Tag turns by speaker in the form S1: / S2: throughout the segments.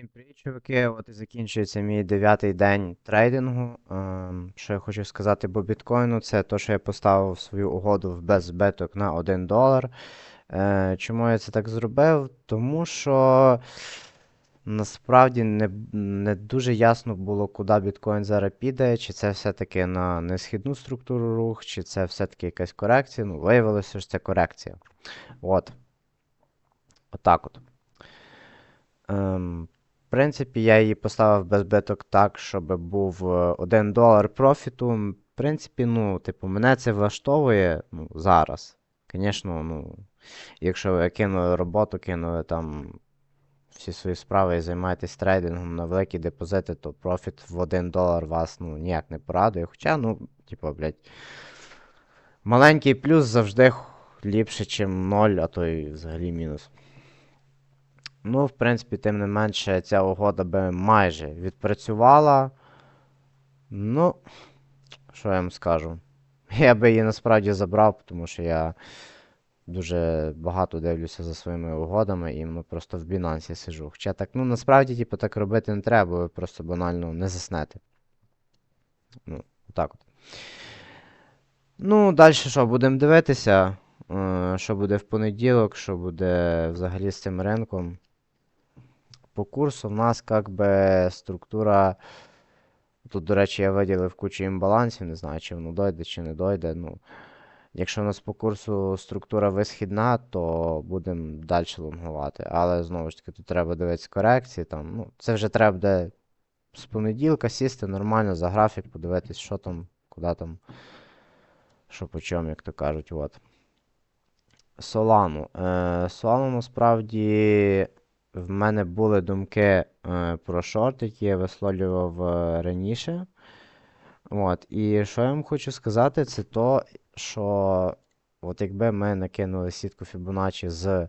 S1: Всім привіт, чуваки. От і закінчується мій дев'ятий день трейдингу. Ем, що я хочу сказати по біткоїну, це те, що я поставив свою угоду в без збиток на 1 долар. Е, чому я це так зробив? Тому що насправді не, не дуже ясно було, куди біткоін зараз піде, чи це все-таки на несхідну структуру рух, чи це все-таки якась корекція. Ну, виявилося, що це корекція. От. Отак от. Ем, принципі, я її поставив без биток так, щоб був е, 1 долар профіту. В принципі, ну, типу, мене це влаштовує ну, зараз. Звісно, ну, якщо ви кинули роботу, кинули там всі свої справи і займаєтесь трейдингом на великі депозити, то профіт в 1 долар вас ну, ніяк не порадує. Хоча, ну, типу, блядь, маленький плюс завжди ліпше, ніж 0, а то й взагалі мінус. Ну, в принципі, тим не менше, ця угода би майже відпрацювала. Ну, що я вам скажу? Я би її насправді забрав, тому що я дуже багато дивлюся за своїми угодами і ну, просто в Binance сижу. Хоча так, ну насправді, типу, так робити не треба, ви просто банально не заснете. Ну, отак от. Ну, далі що, будемо дивитися, е, що буде в понеділок, що буде взагалі з цим ринком. По курсу в нас как би структура. Тут, до речі, я виділив кучу імбалансів, не знаю, чи воно дойде, чи не дойде. Ну, якщо у нас по курсу структура висхідна, то будемо далі лонгувати. Але знову ж таки, тут треба дивитися корекції. Там, ну, це вже треба буде з понеділка сісти нормально за графік, подивитись, що там, куди там, що по чому, як то кажуть. От. Солану. Е, Solana насправді в мене були думки е, про шорт, які я висловлював е, раніше. От. І що я вам хочу сказати, це то, що от якби ми накинули сітку Fibonacci з,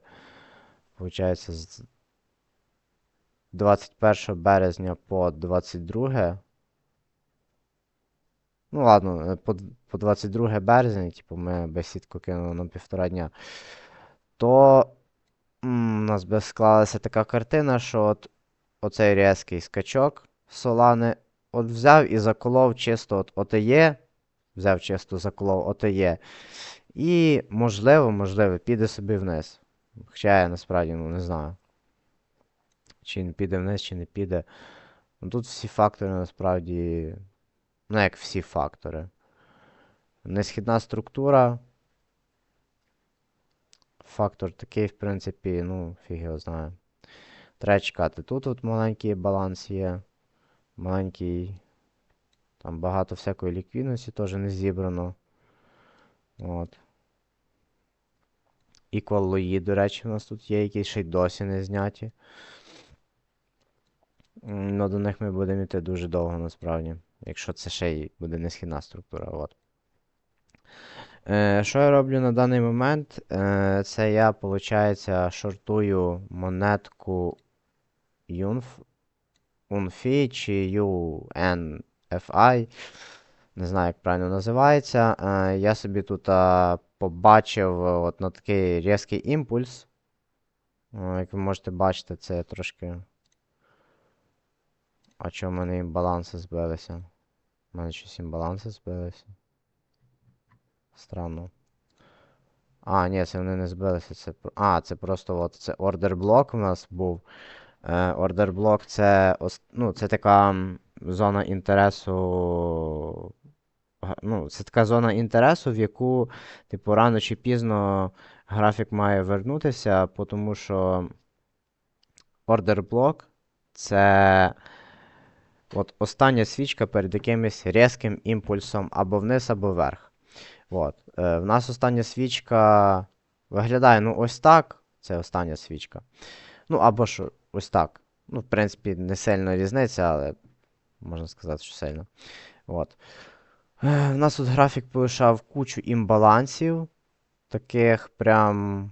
S1: виходить, з 21 березня по 22. Ну, ладно, е, по, по 22 березня, типу, ми би сітку кинули на півтора дня, то у нас би склалася така картина, що от оцей різкий скачок Солани от взяв і заколов чисто от ОТЄ, взяв чисто заколов ОТЄ, і можливо, можливо, піде собі вниз. Хоча я насправді ну, не знаю. Чи він піде вниз, чи не піде. Ну, тут всі фактори насправді. Ну, як всі фактори. Несхідна структура. Фактор такий, в принципі, ну, фіг його знає. Треба чекати. Тут от маленький баланс є. Маленький. Там багато всякої ліквідності теж не зібрано. От. Equal лої, до речі, у нас тут є, які ще й досі не зняті. Ну, до них ми будемо йти дуже довго, насправді. Якщо це ще й буде несхідна структура. От. Е, що я роблю на даний момент? Е, це я, виходить, шортую монетку UNF, UNFI чи UNFI. Не знаю, як правильно називається. Е, я собі тут побачив от на такий різкий імпульс. Як ви можете бачити, це трошки. А чому в мене імбаланси збилися? У мене щось імбаланси збилися. Странно. А, ні, це вони не збилися. Це... А, це просто от це ордер блок у нас був. Е, ордер блок це, ну, це така зона інтересу. Ну, це така зона інтересу, в яку, типу, рано чи пізно графік має вернутися, тому що ордер блок це от остання свічка перед якимось різким імпульсом або вниз, або вверх. От. Е, в нас остання свічка виглядає, ну, ось так. Це остання свічка. Ну, або що, ось так. Ну, в принципі, не сильно різниця, але можна сказати, що сильно. От. Е, в нас тут графік полишав кучу імбалансів. Таких прям.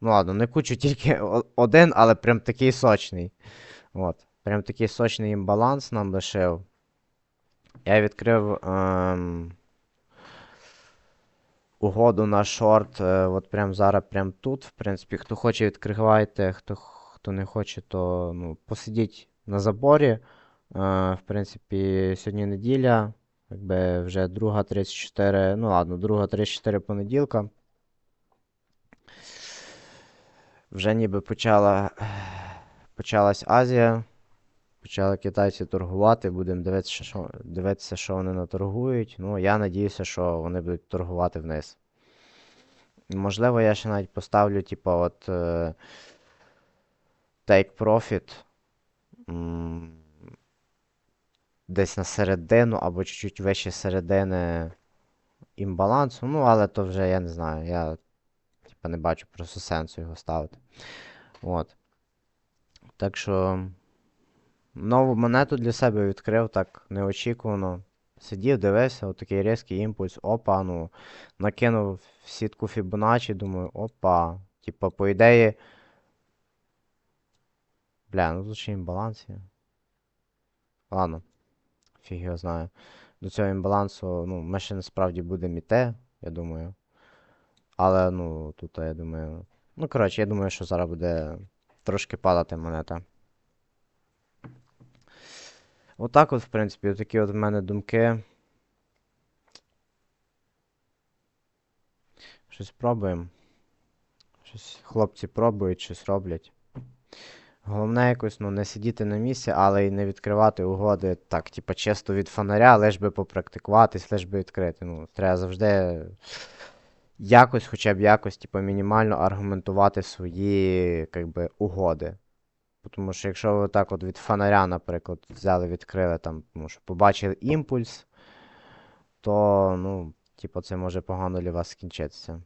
S1: Ну ладно, не кучу, тільки один, але прям такий сочний. От. Прям такий сочний імбаланс нам лишив. Я відкрив. Ем... Угоду на шорт, е, от прям зараз, прям тут. В принципі, хто хоче, відкривайте, хто, хто не хоче, то ну, посидіть на заборі. Е, в принципі, сьогодні неділя, якби вже друга 34, ну ладно, друга 34 понеділка. Вже ніби почала, почалась Азія. Почали китайці торгувати, будемо дивитися, що, дивитися, що вони наторгують. Ну, я надіюся, що вони будуть торгувати вниз. Можливо, я ще навіть поставлю, типу, от е, Take Profit десь на середину або чуть-чуть вище середини імбалансу. Ну, але то вже я не знаю. Я типу, не бачу просто сенсу його ставити. От. Так що. Нову монету для себе відкрив так неочікувано. Сидів, дивився, отакий різкий імпульс. Опа, ну. Накинув в сітку Fibonacci, думаю, опа. Типа, по ідеї. Бля, ну тут ще імбаланс є. Ладно. Фіг його знаю. До цього імбалансу, ну, ми ще насправді будемо іти, я думаю. Але, ну, тут я думаю. Ну, коротше, я думаю, що зараз буде трошки падати монета. Отак от, в принципі, такі от в мене думки. Щось пробуємо. Щось хлопці пробують, щось роблять. Головне якось, ну, не сидіти на місці, але й не відкривати угоди так, типа, чисто від фонаря, лиш би попрактикуватись, лиш би відкрити. Ну, треба завжди якось, хоча б якось, типа, мінімально аргументувати свої, как би, угоди. Тому що якщо ви так от від фонаря, наприклад, взяли, відкрили там, тому що побачили імпульс, то, ну, типу, це може погано для вас скінчитися.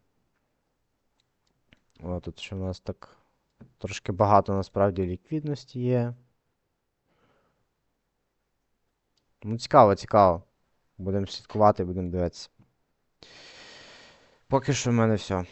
S1: О, тут ще у нас так трошки багато насправді ліквідності є. Ну, цікаво, цікаво. Будемо слідкувати, будемо дивитися. Поки що в мене все.